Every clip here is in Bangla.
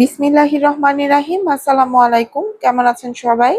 বিসমিল্লাহির রহমানির রাহিম। আসসালামু আলাইকুম। কেমন আছেন সবাই?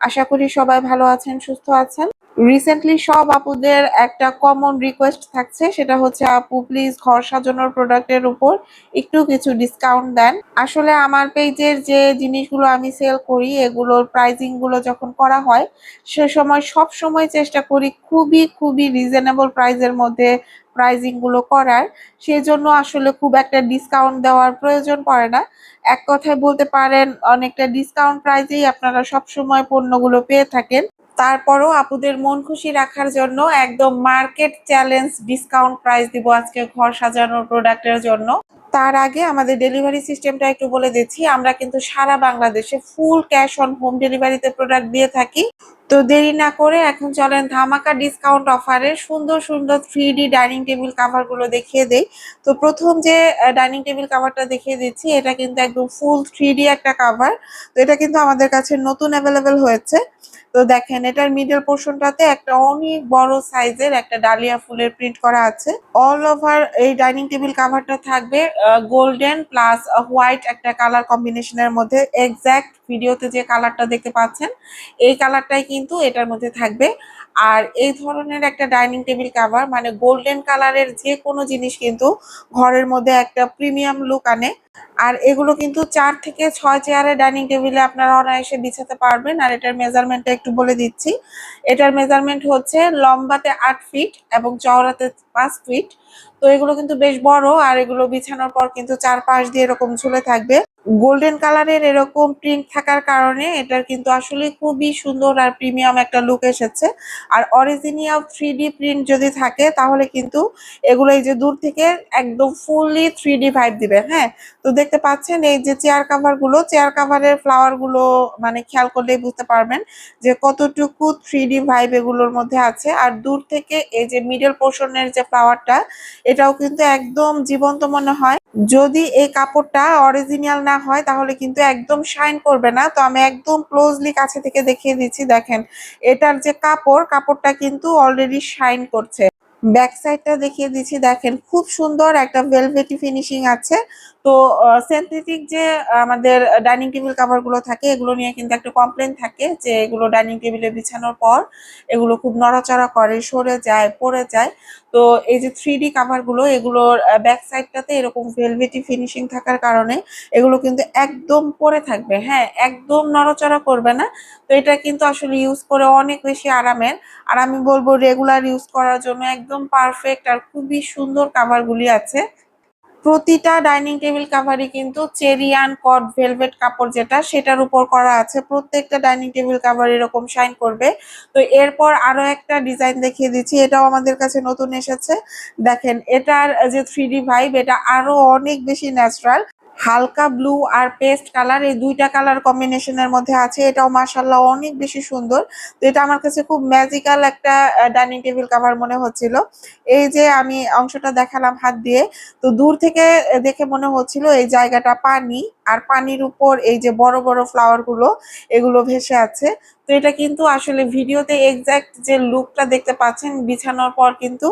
আশা করি সবাই ভালো আছেন, সুস্থ আছেন। রিসেন্টলি সব আপুদের একটা কমন রিকোয়েস্ট থাকছে, সেটা হচ্ছে, আপু প্লিজ ঘর সাজানোর প্রোডাক্টের উপর একটু কিছু ডিসকাউন্ট দেন। আসলে আমার পেজের যে জিনিসগুলো আমি সেল করি, এগুলোর প্রাইজিংগুলো যখন করা হয়, সে সময় সব সময় চেষ্টা করি খুবই খুবই রিজনেবল প্রাইজের মধ্যে প্রাইজিংগুলো করার। সেজন্য আসলে খুব একটা ডিসকাউন্ট দেওয়ার প্রয়োজন পড়ে না। এক কথায় বলতে পারেন, অনেকটা ডিসকাউন্ট প্রাইজেই আপনারা সব সময় পণ্যগুলো পেয়ে থাকেন। তারপরও আপুদের মন খুশি রাখার জন্য একদম মার্কেট চ্যালেঞ্জ ডিসকাউন্ট প্রাইস দিব আজকে ঘর সাজানোর প্রোডাক্টের জন্য। তার আগে আমাদের ডেলিভারি সিস্টেমটা একটু বলে দিচ্ছি, আমরা কিন্তু সারা বাংলাদেশে ফুল ক্যাশ অন হোম ডেলিভারিতে প্রোডাক্ট দিয়ে থাকি। তো দেরি না করে এখন চলেন ধামাকা ডিসকাউন্ট অফারে সুন্দর সুন্দর থ্রি ডি ডাইনিং টেবিল কাভারগুলো দেখিয়ে দেই। তো প্রথম যে ডাইনিং টেবিল কাভারটা দেখিয়ে দিচ্ছি, এটা কিন্তু একদম ফুল থ্রি একটা কাভার। তো এটা কিন্তু আমাদের কাছে নতুন অ্যাভেলেবেল হয়েছে। তো দেখেন, এটার মিডল পোর্শনটাতে একটা অনেক বড় সাইজের একটা ডালিয়া ফুলের প্রিন্ট করা আছে। অল ওভার এই ডাইনিং টেবিল কাভারটা থাকবে গোল্ডেন প্লাস হোয়াইট একটা কালার কম্বিনেশনের মধ্যে এক্স্যাক্ট ভিডিওতে যে কালারটা দেখতে পাচ্ছেন, এই কালারটাই কিন্তু এটার মধ্যে থাকবে। আর এই ধরনের একটা ডাইনিং টেবিল কাভার মানে গোল্ডেন কালারের যে কোনো জিনিস কিন্তু ঘরের মধ্যে একটা প্রিমিয়াম লুক আনে। আর এগুলো কিন্তু চার থেকে ছয় চেয়ারের ডাইনিং টেবিলে আপনারা অনায়াসে বিছাতে পারবেন। আর এটার মেজারমেন্টটা একটু বলে দিচ্ছি। এটার মেজারমেন্ট হচ্ছে লম্বাতে আট ফিট এবং চওড়াতে পাঁচ ফিট। তো এগুলো কিন্তু বেশ বড়, আর এগুলো বিছানোর পর কিন্তু চার পাশ দিয়ে এরকম ঝুলে থাকবে। গোল্ডেন কালারের এরকম প্রিন্ট থাকার কারণে এটার কিন্তু আসলে খুবই সুন্দর আর প্রিমিয়াম একটা লুক এসেছে। আর অরিজিনিয়াল থ্রি প্রিন্ট যদি থাকে, তাহলে কিন্তু এগুলো এই যে দূর থেকে একদম ফুললি থ্রি ভাইব দিবে হ্যাঁ? তো দেখতে পাচ্ছেন এই যে চেয়ার কাভারগুলো চেয়ার কাভারের ফ্লাওয়ারগুলো মানে খেয়াল করলেই বুঝতে পারবেন যে কতটুকু থ্রি ভাইব এগুলোর মধ্যে আছে। আর দূর থেকে এই যে মিডল পোর্শনের যে ফ্লাওয়ারটা এটাও কিন্তু একদম জীবন্ত মনে হয়। যদি এই কাপড়টা অরিজিনাল না হয়, তাহলে কিন্তু একদম শাইন করবে না। তো আমি একদম ক্লোজলি কাছে থেকে দেখিয়ে দিচ্ছি, দেখেন। এটার যে কাপড়, কাপড়টা কিন্তু অলরেডি শাইন করছে। ব্যাক সাইডটা দেখিয়ে দিচ্ছি, দেখেন। খুব সুন্দর একটা ভেলভেটি ফিনিশিং আছে। তো সিনথেটিক যে আমাদের ডাইনিং টেবিল কাভারগুলো থাকে, এগুলো নিয়ে কিন্তু একটা কমপ্লেন থাকে যে, এগুলো ডাইনিং টেবিলে বিছানোর পর এগুলো খুব নড়াচড়া করে, সরে যায়, পড়ে যায়। তো, এই যে থ্রি ডি কাভারগুলো, এগুলোর ব্যাক সাইডটাতে এরকম ভেলভেটি ফিনিশিং থাকার কারণে এগুলো কিন্তু একদম পরে থাকবে। হ্যাঁ একদম নড়াচড়া করবে না। তো, এটা কিন্তু আসলে ইউজ করে অনেক বেশি আরামের। আর আমি বলব রেগুলার ইউজ করার জন্য একদম পারফেক্ট আর খুবই সুন্দর কাভার গুলি আছে। প্রতিটা ডাইনিং টেবিল কাভারই কিন্তু চেরিয়ান কট ভেলভেট কাপড় যেটা, সেটার উপর করা আছে। প্রত্যেকটা ডাইনিং টেবিল কাভার এরকম শাইন করবে। তো এরপর আরও একটা ডিজাইন দেখিয়ে দিচ্ছি, এটাও আমাদের কাছে নতুন এসেছে। দেখেন, এটার যে থ্রি ভাইব, এটা আরও অনেক বেশি ন্যাচারাল। হালকা ব্লু আর পেস্ট কালার, এই দুইটা কালার কম্বিনেশনের মধ্যে আছে। এটাও মাসাল্লাহ অনেক বেশি সুন্দর। তো এটা আমার কাছে খুব ম্যাজিক্যাল একটা ডাইনিং টেবিল কাভার মনে হচ্ছিল। এই যে আমি অংশটা দেখালাম হাত দিয়ে, তো দূর থেকে দেখে মনে হচ্ছিল এই জায়গাটা পানি, আর পানির উপর এই যে বড় বড় ফ্লাওয়ারগুলো, এগুলো ভেসে আছে। তো এটা কিন্তু আসলে ভিডিওতে এক্সাক্ট যে লুকটা দেখতে পাচ্ছেন, বিছানোর পর কিন্তু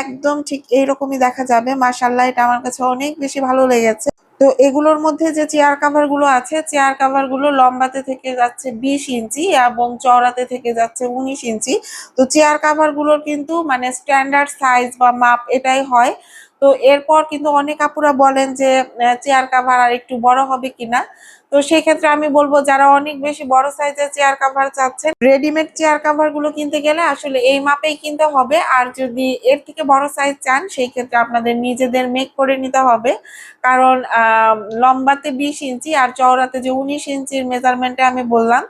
একদম ঠিক এইরকমই দেখা যাবে। মাসাল্লাহ এটা আমার কাছে অনেক বেশি ভালো লেগেছে। তো এগুলোর মধ্যে যে চেয়ার কাভারগুলো আছে চেয়ার কাভারগুলো লম্বাতে থেকে যাচ্ছে বিশ ইঞ্চি এবং চওড়াতে থেকে যাচ্ছে উনিশ ইঞ্চি। তো চেয়ার কাভারগুলোর কিন্তু মানে স্ট্যান্ডার্ড সাইজ বা মাপ এটাই হয়। তো এরপর কিন্তু অনেক আপুরা বলেন যে চেয়ার কাভার আর একটু বড় হবে কিনা? তো সেই ক্ষেত্রে আমি বলব, যারা অনেক বেশি বড় সাইজের চেয়ার কাভার চাচ্ছেন রেডিমেড চেয়ার কাভারগুলো কিনতে গেলে আসলে এই মাপেই কিনতে হবে। আর যদি এর থেকে বড় সাইজ চান, সেই ক্ষেত্রে আপনাদের নিজেদের মেক করে নিতে হবে। কারণ লম্বাতে বিশ ইঞ্চি আর চওড়াতে যে উনিশ ইঞ্চির মেজারমেন্টে আমি বললাম,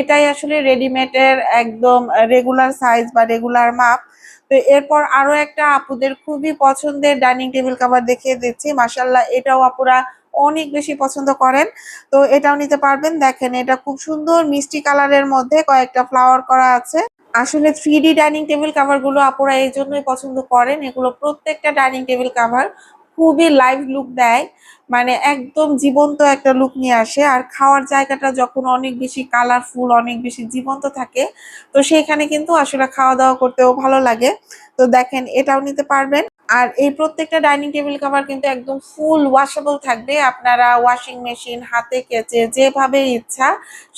এটাই আসলে রেডিমেডের একদম রেগুলার সাইজ বা রেগুলার মাপ। তো এরপর আরও একটা আপুদের খুবই পছন্দের ডাইনিং টেবিল কাভার দেখিয়ে দিচ্ছি। মাসাল্লাহ এটাও আপুরা অনেক বেশি পছন্দ করেন। তো এটাও নিতে পারবেন। দেখেন, এটা খুব সুন্দর মিষ্টি কালারের মধ্যে কয়েকটা ফ্লাওয়ার করা আছে। আসলে থ্রি ডাইনিং টেবিল কাভারগুলো আপুরা এই জন্যই পছন্দ করেন। এগুলো প্রত্যেকটা ডাইনিং টেবিল কাভার খুবই লাইভ লুক দেয়। মানে একদম জীবন্ত একটা লুক নিয়ে আসে। আর খাওয়ার জায়গাটা যখন অনেক বেশি কালারফুল অনেক বেশি জীবন্ত থাকে, তো সেখানে কিন্তু আসলে খাওয়া দাওয়া করতেও ভালো লাগে। তো দেখেন, এটাও নিতে পারবেন। আর এই প্রত্যেকটা ডাইনিং টেবিল কভার কিন্তু একদম ফুল ওয়াশেবল থাকবে। আপনারা ওয়াশিং মেশিন হাতে কেচে যেভাবে ইচ্ছা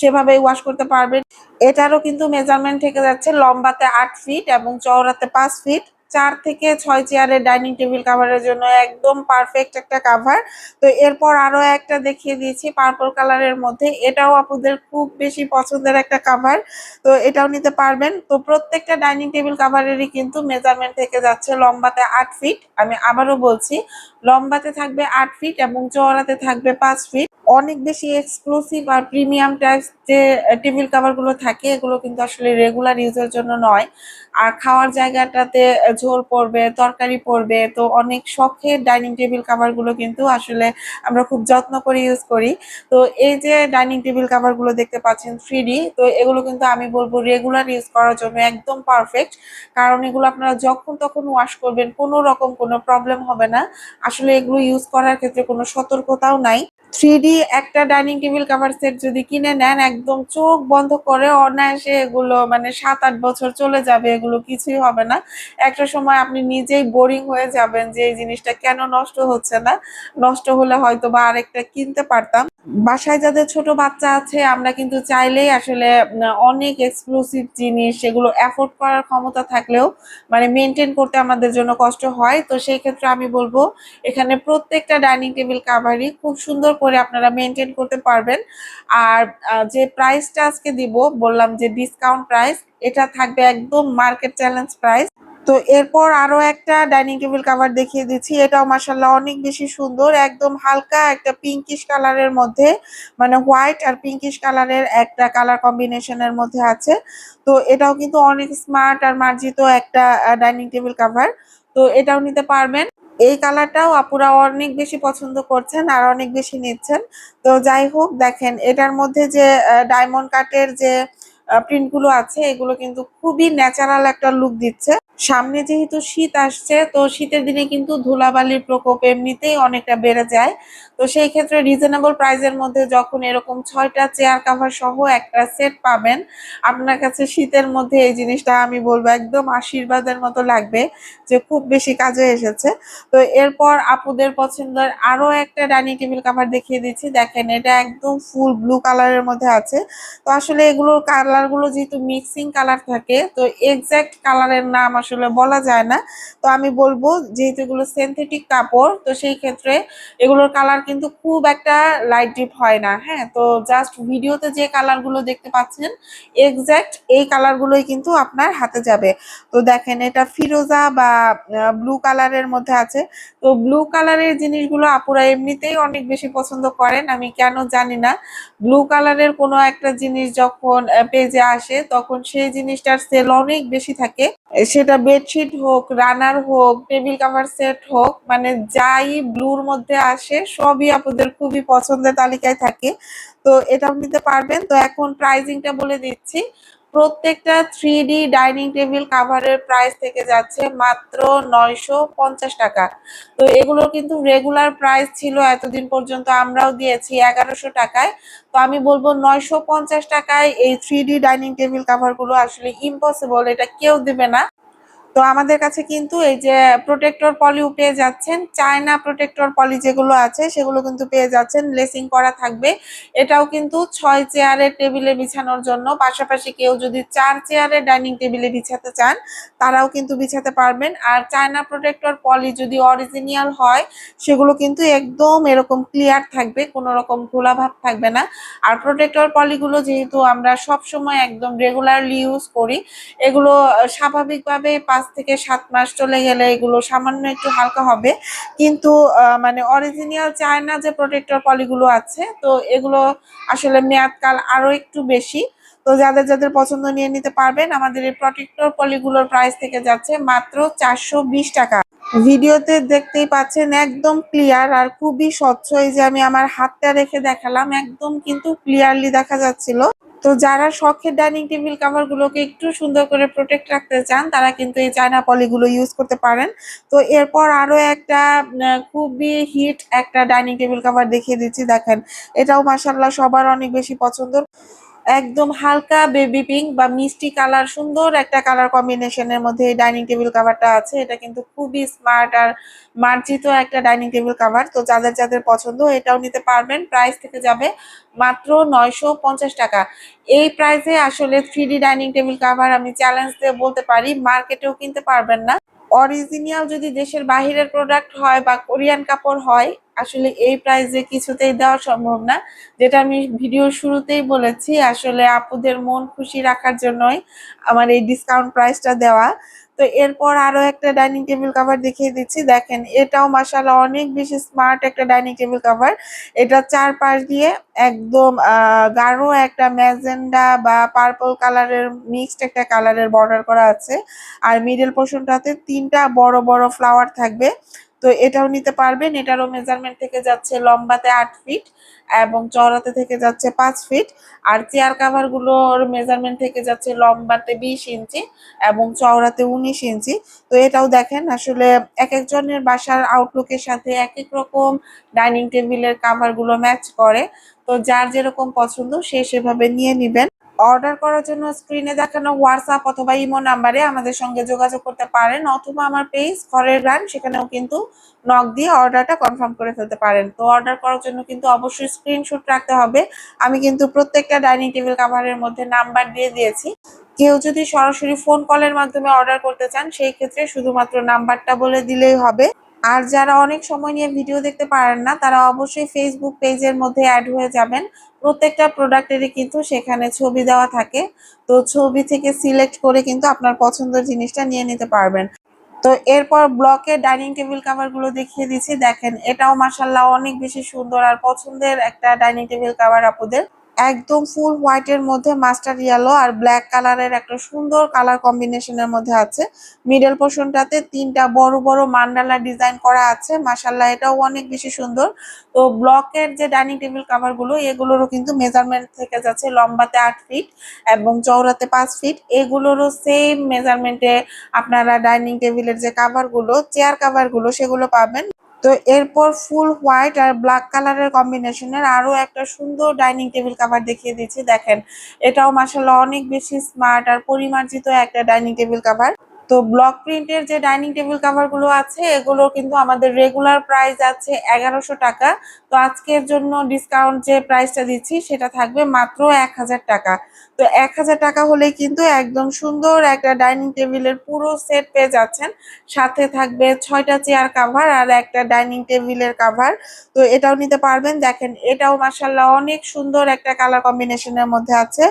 সেভাবে ওয়াশ করতে পারবেন। এটারও কিন্তু মেজারমেন্ট থেকে যাচ্ছে লম্বাতে আট ফিট এবং চওড়াতে পাঁচ ফিট চার থেকে ছয় চেয়ারের ডাইনিং টেবিল কাভারের জন্য একদম পারফেক্ট একটা কাভার তো এরপর আরও একটা দেখিয়ে দিয়েছি পার্পল কালারের মধ্যে। এটাও আপনাদের খুব বেশি পছন্দের একটা কাভার তো এটাও নিতে পারবেন। তো প্রত্যেকটা ডাইনিং টেবিল কাভারেরই কিন্তু মেজারমেন্ট থেকে যাচ্ছে লম্বাতে আট ফিট আমি আবারও বলছি, লম্বাতে থাকবে আট ফিট এবং চওড়াতে থাকবে পাঁচ ফিট অনেক বেশি এক্সক্লুসিভ আর প্রিমিয়াম টাইপ যে টেবিল কাভারগুলো থাকে, এগুলো কিন্তু আসলে রেগুলার ইউজের জন্য নয়। আর খাওয়ার জায়গাটাতে ঝোল পড়বে, তরকারি পড়বে, তো অনেক শখের ডাইনিং টেবিল কাভারগুলো কিন্তু আসলে আমরা খুব যত্ন করে ইউজ করি। তো এই যে ডাইনিং টেবিল কাভারগুলো দেখতে পাচ্ছেন থ্রি তো এগুলো কিন্তু আমি বলব রেগুলার ইউজ করার জন্য একদম পারফেক্ট কারণ এগুলো আপনারা যখন তখন ওয়াশ করবেন, কোনো রকম কোনো প্রবলেম হবে না। আসলে এগুলো ইউজ করার ক্ষেত্রে কোনো সতর্কতাও নাই। থ্রি একটা ডাইনিং টেবিল কাভার সেট যদি কিনে নেন, একদম চোখ বন্ধ করে অনায়াসে এগুলো মানে সাত আট বছর চলে যাবে, এগুলো কিছুই হবে না। একটা সময় আপনি নিজেই বোরিং হয়ে যাবেন যে এই জিনিসটা কেন নষ্ট হচ্ছে না? নষ্ট হলে হয়তো বা আরেকটা কিনতে পারতাম। বাসায় যাদের ছোট বাচ্চা আছে, আমরা কিন্তু চাইলেই আসলে অনেক এক্সক্লুসিভ জিনিস সেগুলো অ্যাফোর্ড করার ক্ষমতা থাকলেও মানে মেনটেন করতে আমাদের জন্য কষ্ট হয়। তো সেই ক্ষেত্রে আমি বলব, এখানে প্রত্যেকটা ডাইনিং টেবিল কাভারই খুব সুন্দর করে আপনারা মেনটেন করতে পারবেন। আর যে প্রাইসটা আজকে দিব, বললাম যে ডিসকাউন্ট প্রাইস এটা থাকবে একদম মার্কেট চ্যালেঞ্জ প্রাইস তো এরপর আরও একটা ডাইনিং টেবিল কাভার দেখিয়ে দিচ্ছি। এটাও মাসাল্লাহ অনেক বেশি সুন্দর, একদম হালকা একটা পিঙ্কিশ কালারের মধ্যে মানে হোয়াইট আর পিঙ্কিশ কালারের একটা কালার কম্বিনেশনের মধ্যে আছে। তো এটাও কিন্তু অনেক স্মার্ট আর মার্জিত একটা ডাইনিং টেবিল কাভার। তো এটাও নিতে পারবেন। এই কালারটাও আপুরা অনেক বেশি পছন্দ করছেন আর অনেক বেশি নিচ্ছেন। তো যাই হোক, দেখেন এটার মধ্যে যে ডায়মন্ড কাটের যে প্রিন্টগুলো আছে, এগুলো কিন্তু খুবই ন্যাচারাল একটা লুক দিচ্ছে। সামনে যেহেতু শীত আসছে তো শীতের দিনে কিন্তু ধুলাবালির প্রকোপ এমনিতেই অনেকটা বেড়ে যায়। তো সেই ক্ষেত্রে রিজনেবল প্রাইসের মধ্যে যখন এরকম ছয়টা চেয়ার কাভার সহ একটা সেট পাবেন, আপনার কাছে শীতের মধ্যে এই জিনিসটা আমি বলব একদম আশীর্বাদের মতো লাগবে যে খুব বেশি কাজে এসেছে। তো এরপর আপুদের পছন্দের আরও একটা ডাইনিং টেবিল কাভার দেখিয়ে দিচ্ছি। দেখেন, এটা একদম ফুল ব্লু কালারের মধ্যে আছে। তো আসলে এগুলোর কালারগুলো যেহেতু মিক্সিং কালার থাকে, তো এক্স্যাক্ট কালারের নাম আসলে বলা যায় না। তো আমি বলব যেহেতু এগুলো সিনথেটিক কাপড়, তো সেই ক্ষেত্রে এগুলোর কালার কিন্তু খুব একটা লাইট ডিপ হয় না হ্যাঁ? তো জাস্ট ভিডিওতে যে কালারগুলো দেখতে পাচ্ছেন এক্স্যাক্ট এই কালারগুলোই কিন্তু আপনার হাতে যাবে। তো দেখেন, এটা ফিরোজা বা ব্লু কালারের মধ্যে আছে। তো ব্লু কালারের জিনিসগুলো আপুরা এমনিতেই অনেক বেশি পছন্দ করেন, আমি কেন জানি না। ব্লু কালারের কোনো একটা জিনিস যখন পেজে আসে, তখন সেই জিনিসটার সেল অনেক বেশি থাকে। সেটা বেডশিট হোক রানার হোক টেবিল কাভার সেট হোক মানে যাই ব্লুর মধ্যে আসে সবই আপনাদের খুবই পছন্দের তালিকায় থাকে। তো এটাও নিতে পারবেন। তো এখন প্রাইজিংটা বলে দিচ্ছি। প্রত্যেকটা থ্রি ডি ডাইনিং টেবিল কাভারের প্রাইস থেকে যাচ্ছে মাত্র নয়শো পঞ্চাশ টাকা। তো এগুলো কিন্তু রেগুলার প্রাইস ছিল এতদিন পর্যন্ত আমরাও দিয়েছি এগারোশো টাকায়। তো আমি বলব নয়শো পঞ্চাশ টাকায় এই থ্রি ডি ডাইনিং টেবিল কাভারগুলো আসলে ইম্পসিবল এটা কেউ দেবে না। তো আমাদের কাছে কিন্তু এই যে প্রোটেক্টর পলিও পেয়ে যাচ্ছেন চায়না প্রোটেক্টর পলি যেগুলো আছে সেগুলো কিন্তু পেয়ে যাচ্ছেন লেসিং করা থাকবে। এটাও কিন্তু ছয় চেয়ারের টেবিলে বিছানোর জন্য। পাশাপাশি কেউ যদি চার চেয়ারের ডাইনিং টেবিলে বিছাতে চান, তারাও কিন্তু বিছাতে পারবেন। আর চায়না প্রোটেক্টর পলি যদি অরিজিনাল হয়, সেগুলো কিন্তু একদম এরকম ক্লিয়ার থাকবে, কোনো রকম ভাব থাকবে না। আর প্রোটেক্টর পলিগুলো যেহেতু আমরা সব সময় একদম রেগুলারলি ইউজ করি, এগুলো স্বাভাবিকভাবে পাঁচ থেকে সাত মাস চলে গেলে এগুলো সামান্য একটু হালকা হবে। কিন্তু মানে অরিজিনাল চায়না যে প্রোটেক্টর পলিগুলো আছে, তো এগুলো আসলে মেয়াদকাল আরও একটু বেশি। তো যাদের যাদের পছন্দ নিয়ে নিতে পারবেন, আমাদের এই প্রোটেক্টর পলিগুলোর প্রাইস থেকে যাচ্ছে মাত্র চারশো বিশ টাকা। ভিডিওতে দেখতেই পাচ্ছেন একদম ক্লিয়ার আর খুবই স্বচ্ছ। এই যে আমি আমার হাতটা রেখে দেখালাম, একদম কিন্তু ক্লিয়ারলি দেখা যাচ্ছিল। তো যারা শখের ডাইনিং টেবিল কাভার গুলোকে একটু সুন্দর করে প্রোটেক্ট রাখতে চান, তারা কিন্তু এই চায়না পলি গুলো ইউজ করতে পারেন। তো এরপর আরও একটা খুবই হিট একটা ডাইনিং টেবিল কাভার দেখিয়ে দিচ্ছি, দেখেন। এটাও মাসাল্লাহ সবার অনেক বেশি পছন্দ একদম হালকা বেবি পিঙ্ক বা মিষ্টি কালার, সুন্দর একটা কালার কম্বিনেশনের মধ্যে এই ডাইনিং টেবিল কাভারটা আছে। এটা কিন্তু খুবই স্মার্ট আর মার্জিত একটা ডাইনিং টেবিল কাভার তো যাদের যাদের পছন্দ, এটাও নিতে পারবেন। প্রাইস থেকে যাবে মাত্র নয়শো পঞ্চাশ টাকা। এই প্রাইসে আসলে থ্রি ডাইনিং টেবিল কাভার আমি চ্যালেঞ্জ দিয়ে বলতে পারি মার্কেটেও কিনতে পারবেন না। অরিজিনাল যদি দেশের বাহিরের প্রোডাক্ট হয় বা কোরিয়ান কাপড় হয়, আসলে এই প্রাইসে কিছুতেই দেওয়া সম্ভব না। যেটা আমি ভিডিও শুরুতেই বলেছি, আসলে আপুদের মন খুশি রাখার জন্যই আমার এই ডিসকাউন্ট প্রাইসটা দেওয়া। তো এরপর আরও একটা ডাইনিং টেবিল কাভার দেখিয়ে দিচ্ছি। দেখেন, এটাও মাসাল্লাহ অনেক বেশি স্মার্ট একটা ডাইনিং টেবিল কাভার এটা চারপাশ দিয়ে একদম গাঢ় একটা ম্যাজেন্ডা বা পার্পল কালারের মিক্সড একটা কালারের বর্ডার করা আছে। আর মিডল পোর্শনটাতে তিনটা বড় বড় ফ্লাওয়ার থাকবে। তো এটাও নিতে পারবেন। এটারও মেজারমেন্ট থেকে যাচ্ছে লম্বাতে আট ফিট এবং চওড়াতে থেকে যাচ্ছে পাঁচ ফিট আর চেয়ার কাভারগুলোর মেজারমেন্ট থেকে যাচ্ছে লম্বাতে বিশ ইঞ্চি এবং চওড়াতে উনিশ ইঞ্চি। তো এটাও দেখেন, আসলে এক একজনের বাসার আউটলুকের সাথে এক এক রকম ডাইনিং টেবিলের কাভারগুলো ম্যাচ করে। তো যার যেরকম পছন্দ সে সেভাবে নিয়ে নিবেন। অর্ডার করার জন্য স্ক্রিনে দেখানো হোয়াটসঅ্যাপ অথবা ইমো নাম্বারে আমাদের সঙ্গে যোগাযোগ করতে পারেন। অথবা আমার পেজ ঘরের গান, সেখানেও কিন্তু নক দিয়ে অর্ডারটা কনফার্ম করে ফেলতে পারেন। তো অর্ডার করার জন্য কিন্তু অবশ্যই স্ক্রিনশট রাখতে হবে। আমি কিন্তু প্রত্যেকটা ডাইনিং টেবিল কাভারের মধ্যে নাম্বার দিয়ে দিয়েছি। কেউ যদি সরাসরি ফোন কলের মাধ্যমে অর্ডার করতে চান, সেই ক্ষেত্রে শুধুমাত্র নাম্বারটা বলে দিলেই হবে। আর যারা অনেক সময় নিয়ে ভিডিও দেখতে পারেন না, তারা অবশ্যই ফেসবুক পেজের মধ্যে অ্যাড হয়ে যাবেন। প্রত্যেকটা প্রোডাক্টেরই কিন্তু সেখানে ছবি দেওয়া থাকে। তো ছবি থেকে সিলেক্ট করে কিন্তু আপনার পছন্দের জিনিসটা নিয়ে নিতে পারবেন। তো এরপর ব্লকের ডাইনিং টেবিল কাভারগুলো দেখিয়ে দিচ্ছি। দেখেন, এটাও মাসাল্লাহ অনেক বেশি সুন্দর আর পছন্দের একটা ডাইনিং টেবিল কাভার আপুদের একদম ফুল হোয়াইটের মধ্যে মাস্টার ইয়েলো আর ব্ল্যাক কালারের একটা সুন্দর কালার কম্বিনেশনের মধ্যে আছে। মিডল পোর্শনটাতে তিনটা বড় বড় মান্ডালা ডিজাইন করা আছে। মাসাল্লাহ এটাও অনেক বেশি সুন্দর। তো ব্লকের যে ডাইনিং টেবিল কাভারগুলো, এগুলোরও কিন্তু মেজারমেন্ট থেকে যাচ্ছে লম্বাতে আট ফিট এবং চৌড়াতে পাঁচ ফিট এগুলোরও সেম মেজারমেন্টে আপনারা ডাইনিং টেবিলের যে কাভারগুলো চেয়ার কাভারগুলো, সেগুলো পাবেন। তো এরপর ফুল হোয়াইট আর ব্ল্যাক কালারের কম্বিনেশনের আরও একটা সুন্দর ডাইনিং টেবিল কাভার দেখিয়ে দিচ্ছি, দেখেন। এটাও মাসাল্লাহ অনেক বেশি স্মার্ট আর পরিমার্জিত একটা ডাইনিং টেবিল কাভার তো ব্লক প্রিন্টের যে ডাইনিং টেবিল কাভারগুলো আছে, এগুলো কিন্তু আমাদের রেগুলার প্রাইস আছে এগারোশো টাকা। তো আজকের জন্য ডিসকাউন্ট যে প্রাইসটা দিচ্ছি, সেটা থাকবে মাত্র এক হাজার টাকা। তো এক হাজার টাকা হলে কিন্তু একদম সুন্দর একটা ডাইনিং টেবিলের পুরো সেট পেয়ে যাচ্ছেন। সাথে থাকবে ছয়টা চেয়ার কাভার আর একটা ডাইনিং টেবিলের কাভার তো এটাও নিতে পারবেন। দেখেন, এটাও মাসাল্লাহ অনেক সুন্দর একটা কালার কম্বিনেশনের মধ্যে আছে।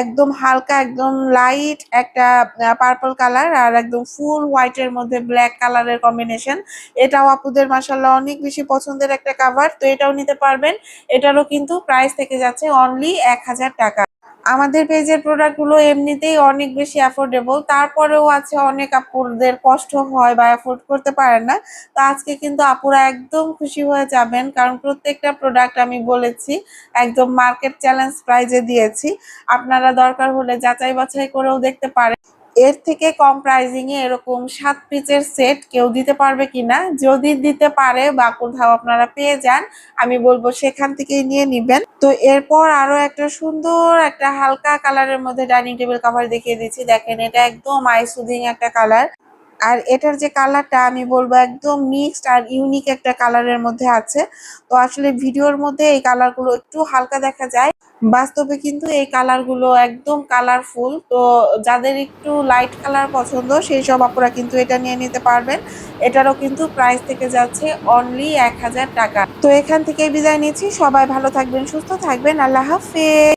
একদম হালকা, একদম লাইট একটা পার্পল কালার আর একদম ফুল হোয়াইটের মধ্যে ব্ল্যাক কালারের কম্বিনেশন এটাও আপুদের মাসাল্লাহ অনেক বেশি পছন্দের একটা কাভার তো এটাও নিতে পারবেন। এটারও কিন্তু প্রাইস থেকে যাচ্ছে অনলি এক হাজার টাকা। আমাদের পেজের প্রোডাক্টগুলো এমনিতেই অনেক বেশি অ্যাফোর্ডেবল তারপরেও আছে অনেক আপুরদের কষ্ট হয় বা অ্যাফোর্ড করতে পারেন না। তো আজকে কিন্তু আপুরা একদম খুশি হয়ে যাবেন, কারণ প্রত্যেকটা প্রোডাক্ট আমি বলেছি, একদম মার্কেট চ্যালেঞ্জ প্রাইজে দিয়েছি। আপনারা দরকার হলে যাচাই বাছাই করেও দেখতে পারেন। এর থেকে কম প্রাইজিং এ এরকম সাত পিচের সেট কেউ দিতে পারবে কিনা? যদি দিতে পারে বা কোথাও আপনারা পেয়ে যান। আমি বলব সেখান থেকেই নিয়ে নিবেন। তো এরপর আরও একটা সুন্দর একটা হালকা কালারের মধ্যে ডাইনিং টেবিল কভার দেখিয়ে দিচ্ছি। দেখেন, এটা একদম আই সুদিং একটা কালার আর এটার যে কালারটা আমি বলব একদম মিক্সড আর ইউনিক একটা কালারের মধ্যে আছে। তো আসলে ভিডিওর মধ্যে এই কালারগুলো একটু হালকা দেখা যায়। বাস্তবে কিন্তু এই কালারগুলো একদম কালারফুল তো যাদের একটু লাইট কালার পছন্দ, সেই সব আপনারা কিন্তু এটা নিয়ে নিতে পারবেন। এটারও কিন্তু প্রাইস থেকে যাচ্ছে অনলি এক হাজার টাকা। তো এখান থেকে বিদায় নিচ্ছি। সবাই ভালো থাকবেন, সুস্থ থাকবেন। আল্লাহ হাফেজ।